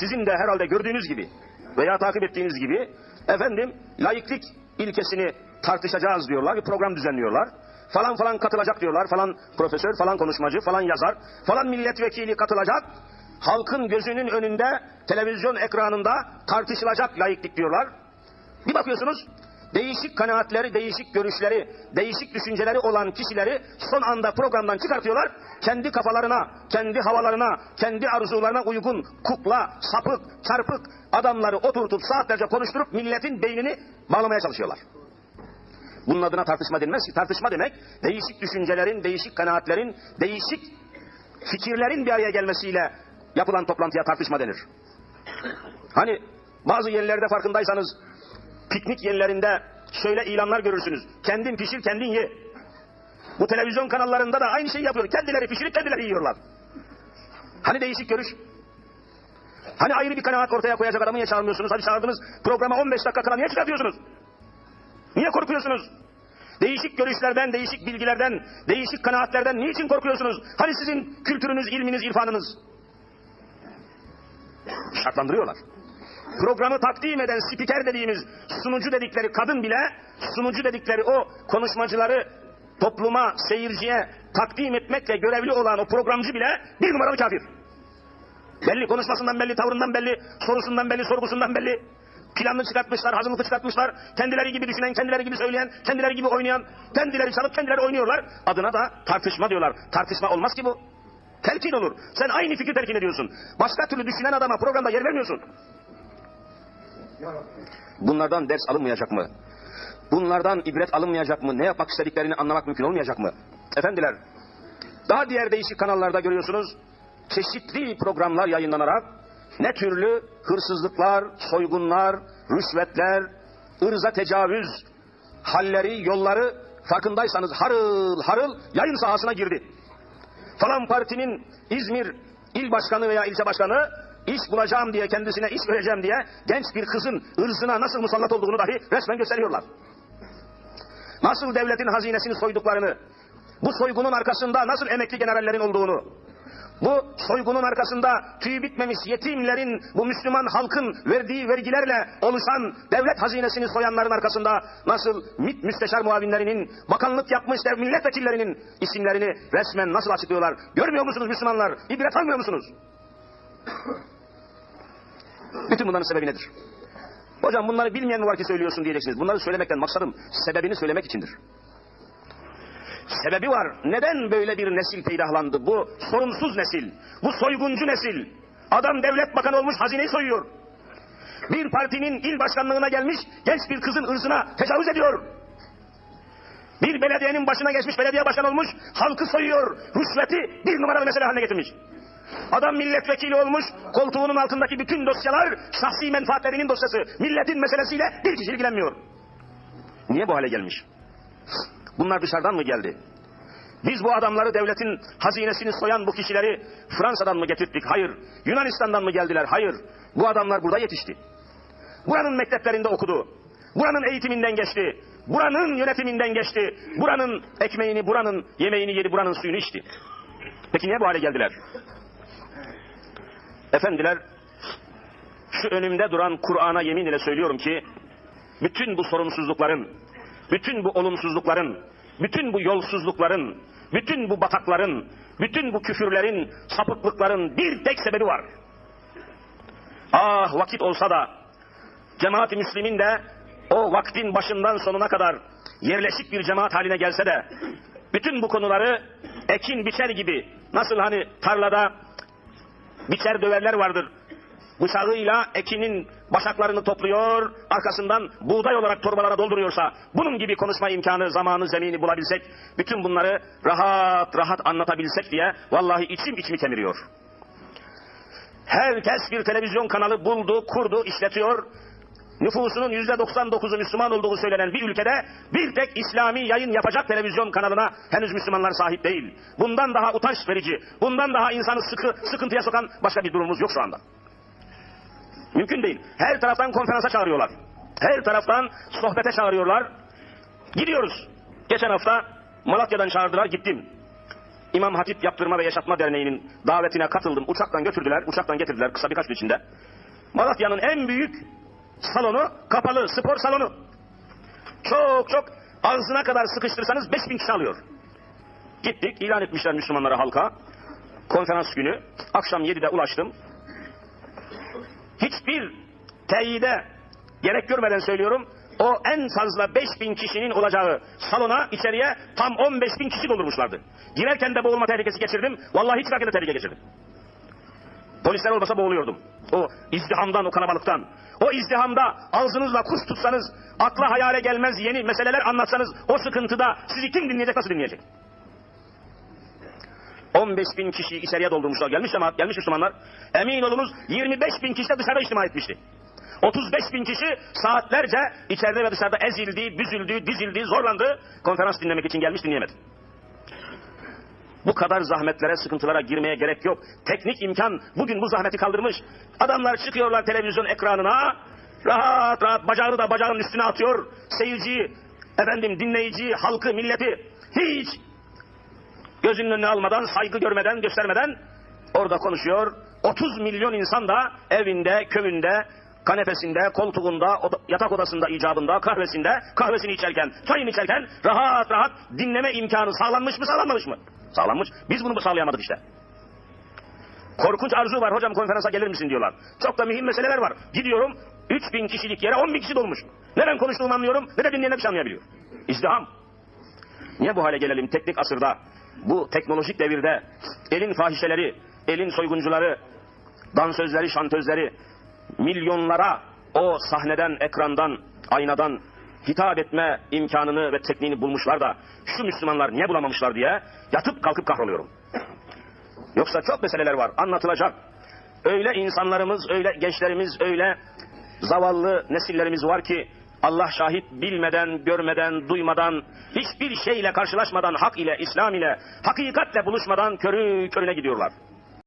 Sizin de herhalde gördüğünüz gibi veya takip ettiğiniz gibi efendim laiklik ilkesini tartışacağız diyorlar. Bir program düzenliyorlar. Falan falan katılacak diyorlar. Falan profesör, falan konuşmacı, falan yazar, falan milletvekili katılacak. Halkın gözünün önünde televizyon ekranında tartışılacak laiklik diyorlar. Bir bakıyorsunuz değişik kanaatleri, değişik görüşleri, değişik düşünceleri olan kişileri son anda programdan çıkartıyorlar. Kendi kafalarına, kendi havalarına, kendi arzularına uygun kukla, sapık, çarpık adamları oturtup saatlerce konuşturup milletin beynini bağlamaya çalışıyorlar. Bunun adına tartışma denmez ki. Tartışma demek değişik düşüncelerin, değişik kanaatlerin, değişik fikirlerin bir araya gelmesiyle yapılan toplantıya tartışma denir. Hani bazı yerlerde farkındaysanız piknik yerlerinde şöyle ilanlar görürsünüz. Kendin pişir kendin ye. Bu televizyon kanallarında da aynı şeyi yapıyor. Kendileri pişirip kendileri yiyorlar. Hani değişik görüş? Hani ayrı bir kanaat ortaya koyacak adamı niye çağırmıyorsunuz? Hadi çağırdınız programa 15 dakika kala niye çıkartıyorsunuz? Niye korkuyorsunuz? Değişik görüşlerden, değişik bilgilerden, değişik kanaatlerden niçin korkuyorsunuz? Hani sizin kültürünüz, ilminiz, irfanınız? Şartlandırıyorlar. Programı takdim eden spiker dediğimiz sunucu dedikleri kadın bile, sunucu dedikleri o konuşmacıları topluma, seyirciye takdim etmekle görevli olan o programcı bile bir numaralı kafir. Belli konuşmasından belli, tavrından belli, sorusundan belli, sorgusundan belli. Planını çıkartmışlar, hazırlıklı çıkartmışlar. Kendileri gibi düşünen, kendileri gibi söyleyen, kendileri gibi oynayan, kendileri çalıp kendileri oynuyorlar. Adına da tartışma diyorlar. Tartışma olmaz ki bu. Telkin olur. Sen aynı fikir telkin ediyorsun. Başka türlü düşünen adama programda yer vermiyorsun. Bunlardan ders alınmayacak mı? Bunlardan ibret alınmayacak mı? Ne yapmak istediklerini anlamak mümkün olmayacak mı? Efendiler, daha diğer değişik kanallarda görüyorsunuz, çeşitli programlar yayınlanarak ne türlü hırsızlıklar, soygunlar, rüşvetler, ırza tecavüz halleri, yolları farkındaysanız harıl harıl yayın sahasına girdi. Falan partinin İzmir il başkanı veya ilçe başkanı iş bulacağım diye kendisine iş vereceğim diye genç bir kızın ırzına nasıl musallat olduğunu dahi resmen gösteriyorlar. Nasıl devletin hazinesini soyduklarını, bu soygunun arkasında nasıl emekli generallerin olduğunu, bu soygunun arkasında tüy bitmemiş yetimlerin, bu Müslüman halkın verdiği vergilerle oluşan devlet hazinesini soyanların arkasında nasıl MİT müsteşar muavinlerinin, bakanlık yapmış dev milletvekillerinin isimlerini resmen nasıl açıklıyorlar? Görmüyor musunuz Müslümanlar? İbret almıyor musunuz? Bütün bunların sebebi nedir? Hocam bunları bilmeyen mi var ki söylüyorsun diyeceksiniz. Bunları söylemekten maksadım sebebini söylemek içindir. Sebebi var. Neden böyle bir nesil peydahlandı? Bu sorumsuz nesil, bu soyguncu nesil. Adam devlet bakanı olmuş hazineyi soyuyor. Bir partinin il başkanlığına gelmiş genç bir kızın ırzına tecavüz ediyor. Bir belediyenin başına geçmiş belediye başkanı olmuş halkı soyuyor. Rüşveti bir numaralı mesele haline getirmiş. Adam milletvekili olmuş, koltuğunun altındaki bütün dosyalar şahsi menfaatlerinin dosyası. Milletin meselesiyle bir kişi ilgilenmiyor. Niye bu hale gelmiş? Bunlar dışarıdan mı geldi? Biz bu adamları devletin hazinesini soyan bu kişileri Fransa'dan mı getirttik? Hayır. Yunanistan'dan mı geldiler? Hayır. Bu adamlar burada yetişti. Buranın mekteplerinde okudu. Buranın eğitiminden geçti. Buranın yönetiminden geçti. Buranın ekmeğini, buranın yemeğini yedi, buranın suyunu içti. Peki niye bu hale geldiler? Efendiler, şu önümde duran Kur'an'a yemin ile söylüyorum ki, bütün bu sorumsuzlukların, bütün bu olumsuzlukların, bütün bu yolsuzlukların, bütün bu batakların, bütün bu küfürlerin, sapıklıkların bir tek sebebi var. Ah vakit olsa da cemaat-i müslimin de o vaktin başından sonuna kadar yerleşik bir cemaat haline gelse de bütün bu konuları ekin biçer gibi nasıl hani tarlada biçer döverler vardır. Bıçağıyla ekinin başaklarını topluyor, arkasından buğday olarak torbalara dolduruyorsa, bunun gibi konuşma imkanı, zamanı, zemini bulabilsek, bütün bunları rahat rahat anlatabilsek diye, vallahi içim içimi kemiriyor. Herkes bir televizyon kanalı buldu, kurdu, işletiyor. Nüfusunun yüzde 99'u Müslüman olduğu söylenen bir ülkede bir tek İslami yayın yapacak televizyon kanalına henüz Müslümanlar sahip değil. Bundan daha utanç verici, bundan daha insanı sıkı, sıkıntıya sokan başka bir durumumuz yok şu anda. Mümkün değil. Her taraftan konferansa çağırıyorlar. Her taraftan sohbete çağırıyorlar. Gidiyoruz. Geçen hafta Malatya'dan çağırdılar gittim. İmam Hatip Yaptırma ve Yaşatma Derneği'nin davetine katıldım. Uçaktan götürdüler, uçaktan getirdiler kısa birkaç gün içinde. Malatya'nın en büyük salonu kapalı, spor salonu. Çok çok ağzına kadar sıkıştırsanız 5000 kişi alıyor. Gittik, ilan etmişler Müslümanlara halka. Konferans günü, akşam 7'de ulaştım. Hiçbir teyide gerek görmeden söylüyorum, o en fazla 5000 kişinin olacağı salona içeriye tam 15 bin kişi doldurmuşlardı. Girerken de boğulma tehlikesi geçirdim. Vallahi çıkarken de tehlike geçirdim. Polisler olmasa boğuluyordum. O izdihamdan, o kalabalıktan. O izdihamda ağzınızla kuş tutsanız, akla hayale gelmez yeni meseleler anlatsanız, o sıkıntıda sizi kim dinleyecek, nasıl dinleyecek? 15 bin kişi içeriye doldurmuşlar. Gelmiş cemaat, gelmiş Müslümanlar. Emin olunuz 25 bin kişi de dışarıda içtima etmişti. 35 bin kişi saatlerce içeride ve dışarıda ezildi, büzüldü, dizildi, zorlandı. Konferans dinlemek için gelmiş dinleyemedi. Bu kadar zahmetlere, sıkıntılara girmeye gerek yok. Teknik imkan bugün bu zahmeti kaldırmış. Adamlar çıkıyorlar televizyon ekranına. Rahat rahat bacağını da bacağının üstüne atıyor. Seyirciyi, efendim dinleyiciyi, halkı, milleti hiç gözünün önüne almadan, saygı görmeden, göstermeden orada konuşuyor. 30 milyon insan da evinde, köyünde, kanepesinde, koltuğunda, yatak odasında, icabında, kahvesinde, kahvesini içerken, çayını içerken rahat rahat dinleme imkanı sağlanmış mı, sağlanmamış mı? Sağlanmış. Biz bunu sağlayamadık işte. Korkunç arzu var. Hocam konferansa gelir misin diyorlar. Çok da mühim meseleler var. Gidiyorum 3000 kişilik yere 10 bin kişi dolmuş. Ne ben konuştuğumu anlıyorum ne de dinleyen bir şey anlayabiliyor. İzdiham. Niye bu hale gelelim teknik asırda? Bu teknolojik devirde elin fahişeleri, elin soyguncuları, dansözleri, şantözleri milyonlara o sahneden, ekrandan, aynadan hitap etme imkanını ve tekniğini bulmuşlar da şu Müslümanlar niye bulamamışlar diye yatıp kalkıp kahroluyorum. Yoksa çok meseleler var anlatılacak. Öyle insanlarımız, öyle gençlerimiz, öyle zavallı nesillerimiz var ki Allah şahit bilmeden, görmeden, duymadan, hiçbir şeyle karşılaşmadan, hak ile, İslam ile, hakikatle buluşmadan körü körüne gidiyorlar.